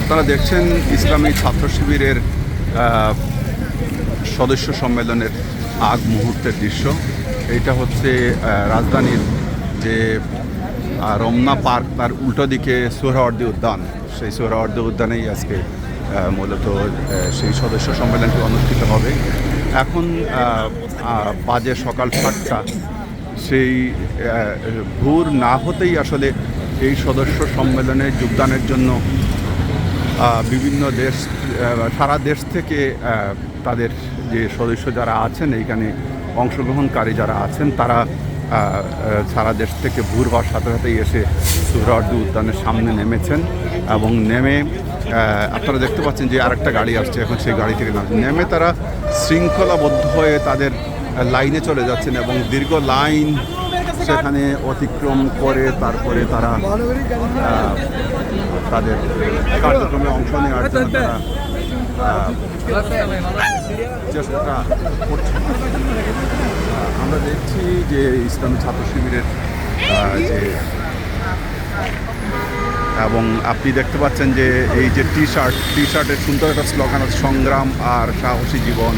আপনারা দেখছেন ইসলামী ছাত্র শিবিরের সদস্য সম্মেলনের আগ মুহূর্তের দৃশ্য। এইটা হচ্ছে রাজধানীর যে রমনা পার্ক, তার উল্টো দিকে সোহরাওয়ার্দী উদ্যান। সেই সোহরাওয়ার্দী উদ্যানেই আজকে মূলত সেই সদস্য সম্মেলনটি অনুষ্ঠিত হবে। এখন বাজে সকাল সাতটা। সেই ভোর না হতেই আসলে এই সদস্য সম্মেলনে যোগদানের জন্য বিভিন্ন দেশ সারা দেশ থেকে তাদের যে সদস্য যারা আছেন, এইখানে অংশগ্রহণকারী যারা আছেন, তারা সারা দেশ থেকে ভোর হওয়ার সাথে সাথেই এসে সুহরাওয়ার্দী উদ্যানের সামনে নেমেছেন এবং নেমে আপনারা দেখতে পাচ্ছেন যে আরেকটা গাড়ি আসছে এখন সেই গাড়ি থেকে। নেমে তারা শৃঙ্খলাবদ্ধ হয়ে তাদের লাইনে চলে যাচ্ছেন এবং দীর্ঘ লাইন সেখানে অতিক্রম করে তারপরে তারা তাদের কার্যক্রমে অংশ নেওয়ার জন্য তারা চেষ্টা করছে আমরা দেখছি যে ইসলামী ছাত্র শিবিরের যে, এবং আপনি দেখতে পাচ্ছেন যে এই যে টি শার্ট টি শার্টের সুন্দর একটা স্লোগান আছে, সংগ্রাম আর সাহসী জীবন।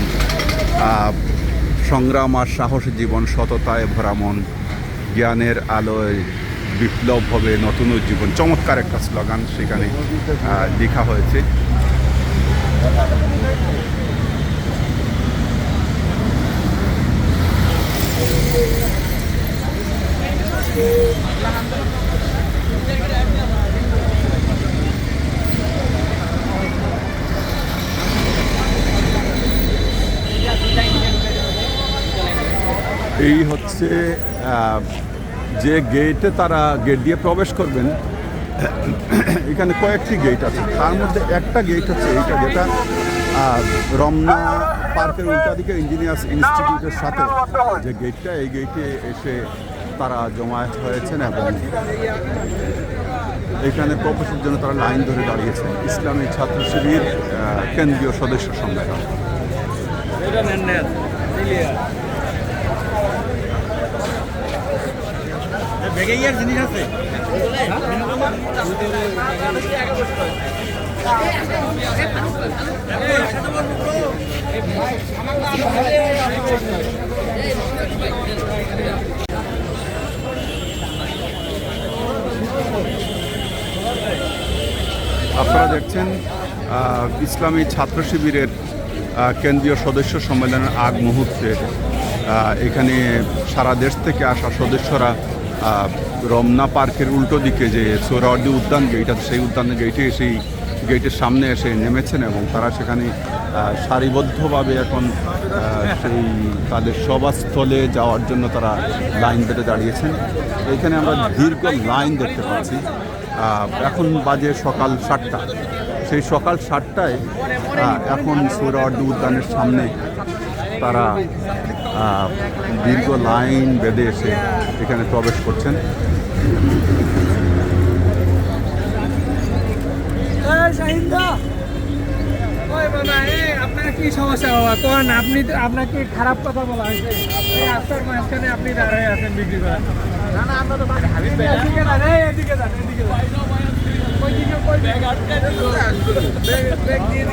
সংগ্রাম আর সাহসী, জীবন সততায় ভরা মন জ্ঞানের আলোয় বিপ্লব হবে নতুন জীবন। চমৎকার একটা স্লোগান সেখানে লেখা হয়েছে। এই হচ্ছে যে গেটে তারা গেট দিয়ে প্রবেশ করবেন, এখানে কয়েকটি গেট আছে। তার মধ্যে একটা গেট হচ্ছে এইটা, যেটা রমনা পার্কের উল্টা দিকে ইঞ্জিনিয়ার্স ইনস্টিটিউটের সাথে যে গেটটা এই গেটে এসে তারা জমায়েত হয়েছেন এবং এখানে প্রবেশের জন্য তারা লাইন ধরে দাঁড়িয়েছেন। ইসলামী ছাত্র শিবির কেন্দ্রীয় সদস্য সম্মেলন। আপনারা দেখছেন ইসলামী ছাত্র শিবিরের কেন্দ্রীয় সদস্য সম্মেলনের আগ মুহূর্তে এখানে সারা দেশ থেকে আসা সদস্যরা রমনা পার্কের উল্টো দিকে যে সোহরাওয়ার্দী উদ্যান গেট আছে সেই উদ্যানের গেটে সেই গেটের সামনে এসে নেমেছেন এবং তারা সেখানে সারিবদ্ধভাবে এখন সেই তাদের সভাস্থলে যাওয়ার জন্য তারা লাইন বেঁধে দাঁড়িয়েছেন। এখানে আমরা দীর্ঘ লাইন দেখতে পাচ্ছি। এখন বাজে সকাল সাতটা। সেই সকাল সাতটায় এখন সৌরাওয়ার্দী উদ্যানের সামনে তারা দীর্ঘ লাইন বেঁধে এসে এখানে প্রবেশ করছেন। ওই বাবা এই আপনার কি সমস্যা বাবা? আপনি আপনাকে খারাপ কথা বলা হয়েছে? এই রাস্তার মাঝখানে আপনি দাঁড়িয়ে আছেন বিক্রি করেন না না আমরা তো এদিকে যান এদিকে যান এদিকে যান ব্যাগ আটকে ব্যাগ ব্যাগ দিয়ে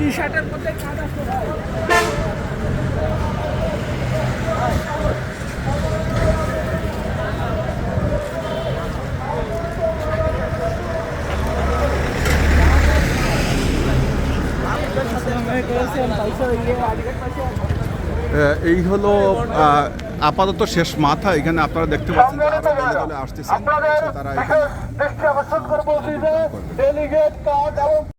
দিল শার্টের মধ্যে কাদা এই হলো আহ, আপাতত শেষ মাথা। এখানে আপনারা দেখতে পাচ্ছেন আসতেছেন। তারা এখানে